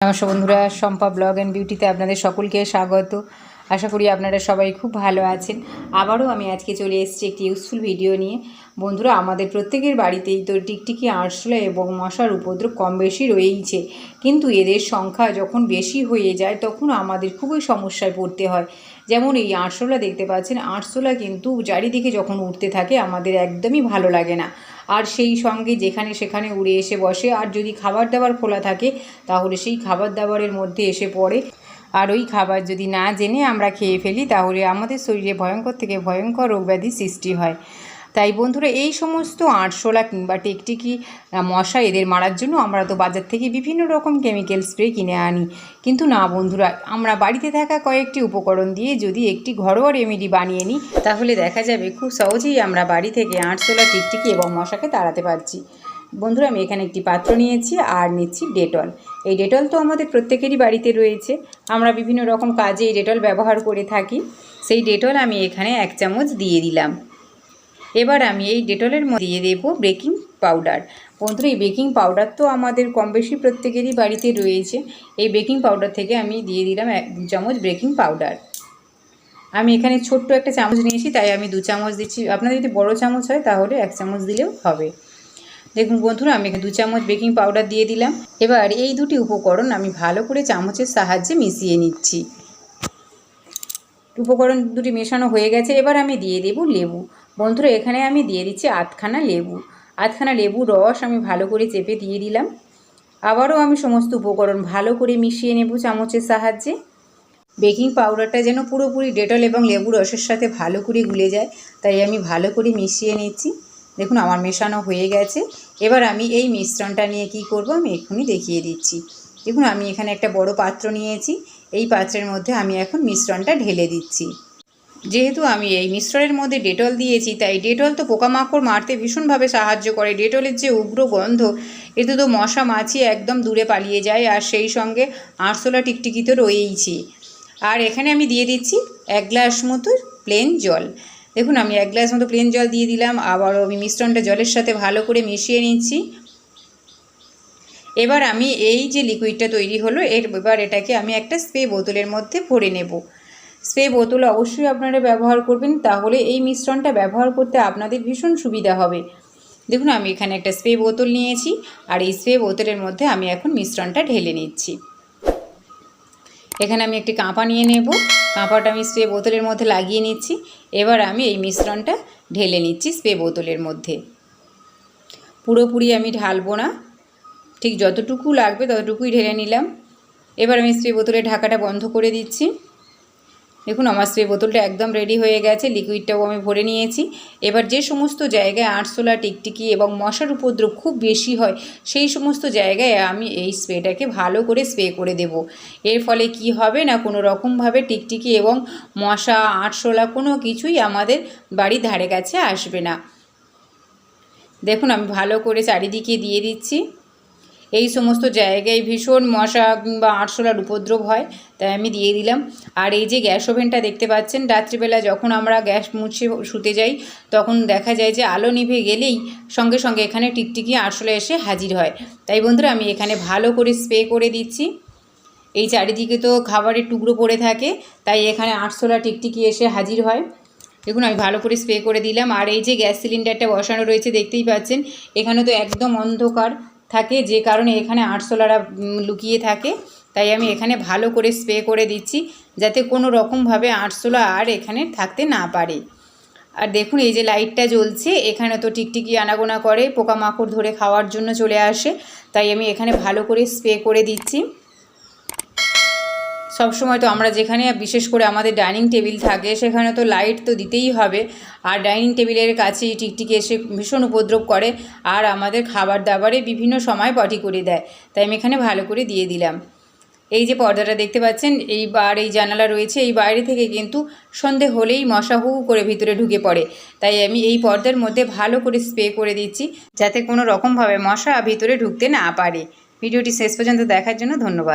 নমস্কার বন্ধুরা, Shampa blog and বিউটিতে আপনাদের সকলকে স্বাগত। আশা করি আপনারা সবাই খুব ভালো আছেন। আবারও আমি আজকে চলে এসেছি একটি ইউজফুল ভিডিও নিয়ে। বন্ধুরা, আমাদের প্রত্যেকের বাড়িতেই তো টিকটিকি, আরশোলা এবং মশার উপদ্রব কম বেশি রয়েইছে। কিন্তু এদের সংখ্যা যখন বেশি হয়ে যায়, তখন আমাদের খুবই সমস্যায় পড়তে হয়। যেমন এই আরশোলা দেখতে পাচ্ছেন, আরশোলা কিন্তু চারিদিকে যখন উঠতে থাকে, আমাদের একদমই ভালো লাগে না। আর সেই সঙ্গে যেখানে সেখানে উড়ে এসে বসে। আর যদি খাবার দাবার খোলা থাকে, তাহলে সেই খাবার দাবারের মধ্যে এসে পড়ে। আর ওই খাবার যদি না জেনে আমরা খেয়ে ফেলি, তাহলে আমাদের শরীরে ভয়ঙ্কর থেকে ভয়ঙ্কর রোগব্যাধি সৃষ্টি হয়। তাই বন্ধুরা, এই সমস্ত আরশোলা কিংবা টিকটিকি মশা এদের মারার জন্য আমরা তো বাজার থেকে বিভিন্ন রকম কেমিক্যাল স্প্রে কিনে আনি। কিন্তু না বন্ধুরা, আমরা বাড়িতে থাকা কয়েকটি উপকরণ দিয়ে যদি একটি ঘরোয়া রেমেডি বানিয়ে নিই, তাহলে দেখা যাবে খুব সহজেই আমরা বাড়ি থেকে আরশোলা টিকটিকি এবং মশাকে তাড়াতে পারছি। বন্ধুরা, আমি এখানে একটি পাত্র নিয়েছি আর নিচ্ছি ডেটল। এই ডেটল তো আমাদের প্রত্যেকেরই বাড়িতে রয়েছে। আমরা বিভিন্ন রকম কাজে এই ডেটল ব্যবহার করে থাকি। সেই ডেটল আমি এখানে এক চামচ দিয়ে দিলাম। এবার আমি এই ডেটলের মধ্যে দিয়ে দেবো বেকিং পাউডার। বন্ধুরা, এই বেকিং পাউডার তো আমাদের কম বেশি প্রত্যেকেরই বাড়িতে রয়েছে। এই বেকিং পাউডার থেকে আমি দিয়ে দিলাম এক চামচ বেকিং পাউডার। আমি এখানে ছোট্ট একটা চামচ নিয়েছি, তাই আমি দু চামচ দিচ্ছি। আপনাদের যদি বড় চামচ হয়, তাহলে এক চামচ দিলেও হবে। দেখুন বন্ধুরা, আমি দু চামচ বেকিং পাউডার দিয়ে দিলাম। এবার এই দুটি উপকরণ আমি ভালো করে চামচের সাহায্যে মিশিয়ে নিচ্ছি। উপকরণ দুটি মেশানো হয়ে গেছে। এবার আমি দিয়ে দেব লেবু। বন্ধুরা, এখানে আমি দিয়ে দিচ্ছি আধখানা লেবু। আধখানা লেবু রস আমি ভালো করে চেপে দিয়ে দিলাম। আবারও আমি সমস্ত উপকরণ ভালো করে মিশিয়ে নেব চামচের সাহায্যে। বেকিং পাউডারটা যেন পুরোপুরি ডেটল এবং লেবু রসের সাথে ভালো করে গুলে যায়, তাই আমি ভালো করে মিশিয়ে নিচ্ছি। দেখুন, আমার মেশানো হয়ে গেছে। এবার আমি এই মিশ্রণটা নিয়ে কি করব, আমি এক্ষুনি দেখিয়ে দিচ্ছি। দেখুন, আমি এখানে একটা বড় পাত্র নিয়েছি। এই পাত্রের মধ্যে আমি এখন মিশ্রণটা ঢেলে দিচ্ছি। যেহেতু আমি এই মিশ্রণের মধ্যে ডেটল দিয়েছি, তাই ডেটল তো পোকামাকড় মারতে ভীষণভাবে সাহায্য করে। ডেটলের যে উগ্র গন্ধ এতে তো মশা মাছি একদম দূরে পালিয়ে যায় আর সেই সঙ্গে আরশোলা টিকটিকি তো রয়েইছি। আর এখানে আমি দিয়ে দিচ্ছি এক গ্লাস মতো প্লেন জল। দেখুন, আমি এক গ্লাস মতো প্লেন জল দিয়ে দিলাম, আবারও আমি মিশ্রণটা জলের সাথে ভালো করে মিশিয়ে নিচ্ছি। এবার আমি এই যে লিকুইডটা তৈরি হলো, এর এবার এটাকে আমি একটা স্প্রে বোতলের মধ্যে ভরে নেব। স্প্রে বোতল অবশ্যই আপনারা ব্যবহার করবেন, তাহলে এই মিশ্রণটা ব্যবহার করতে আপনাদের ভীষণ সুবিধা হবে। দেখুন, আমি এখানে একটা স্প্রে বোতল নিয়েছি, আর এই স্প্রে বোতলের মধ্যে আমি এখন মিশ্রণটা ঢেলে নিচ্ছি। এখানে আমি একটি কাঁপা নিয়ে নেব। কাঁপাটা আমি স্প্রে বোতলের মধ্যে লাগিয়ে নিচ্ছি। এবার আমি এই মিশ্রণটা ঢেলে নিচ্ছি স্প্রে বোতলের মধ্যে। পুরোপুরি আমি ঢালবো না। ঠিক যতটুকু লাগবে ততটুকুই ঢেলে নিলাম। এবার আমি স্প্রে বোতলের ঢাকাটা বন্ধ করে দিচ্ছি। দেখুন, আমার স্প্রে বোতলটা একদম রেডি হয়ে গেছে লিকুইডটাও আমি ভরে নিয়েছি। এবার যে সমস্ত জায়গায় আরশোলা টিকটিকি এবং মশার উপদ্রব খুব বেশি হয়, সেই সমস্ত জায়গায় আমি এই স্প্রেটাকে ভালো করে স্প্রে করে দেব। এর ফলে কি হবে না, কোনো রকমভাবে টিকটিকি এবং মশা আরশোলা কোনো কিছুই আমাদের বাড়ির ধারে কাছে আসবে না। দেখুন, আমি ভালো করে চারিদিকে দিয়ে দিচ্ছি। এই সমস্ত জায়গায় ভীষণ মশা কিংবা আরশোলার উপদ্রব হয়, তাই আমি দিয়ে দিলাম। আর এই যে গ্যাস ওভেনটা দেখতে পাচ্ছেন, রাত্রিবেলা যখন আমরা গ্যাস মুছে শুতে যাই, তখন দেখা যায় যে আলো নিভে গেলেই সঙ্গে সঙ্গে এখানে টিকটিকি আরশোলা এসে হাজির হয়। তাই বন্ধুরা, আমি এখানে ভালো করে স্প্রে করে দিচ্ছি। এই চারিদিকে তো খাবারের টুকরো পড়ে থাকে, তাই এখানে আরশোলা টিকটিকি এসে হাজির হয়। দেখুন, আমি ভালো করে স্প্রে করে দিলাম। আর এই যে গ্যাস সিলিন্ডারটা বসানো রয়েছে, দেখতেই পাচ্ছেন, এখানে তো একদম অন্ধকার। থাকে, যে কারণে এখানে আরশোলারা লুকিয়ে থাকে। তাই আমি এখানে ভালো করে স্প্রে করে দিচ্ছি, যাতে কোনো রকমভাবে আরশোলা আর এখানে থাকতে না পারে। আর দেখুন, এই যে লাইটটা জ্বলছে, এখানে তো টিকটিকি আনাগোনা করে, পোকামাকড় ধরে খাওয়ার জন্য চলে আসে। তাই আমি এখানে ভালো করে স্প্রে করে দিচ্ছি। সব সময় তো আমরা যেখানে, বিশেষ করে আমাদের ডাইনিং টেবিল থাকে, সেখানে তো লাইট তো দিতেই হবে। আর ডাইনিং টেবিলের কাছে টিকটিকি এসে ভীষণ উপদ্রব করে, আর আমাদের খাবার দাবারে বিভিন্ন সময় পটি করে দেয়। তাই আমি এখানে ভালো করে দিয়ে দিলাম। এই যে পর্দাটা দেখতে পাচ্ছেন এই বার এই জানালা রয়েছে, এই বাইরে থেকে কিন্তু সন্ধে হলেই মশা হু করে ভিতরে ঢুকে পড়ে। তাই আমি এই পর্দার মধ্যে ভালো করে স্প্রে করে দিচ্ছি, যাতে কোনো রকমভাবে মশা ভিতরে ঢুকতে না পারে। ভিডিওটি শেষ পর্যন্ত দেখার জন্য ধন্যবাদ।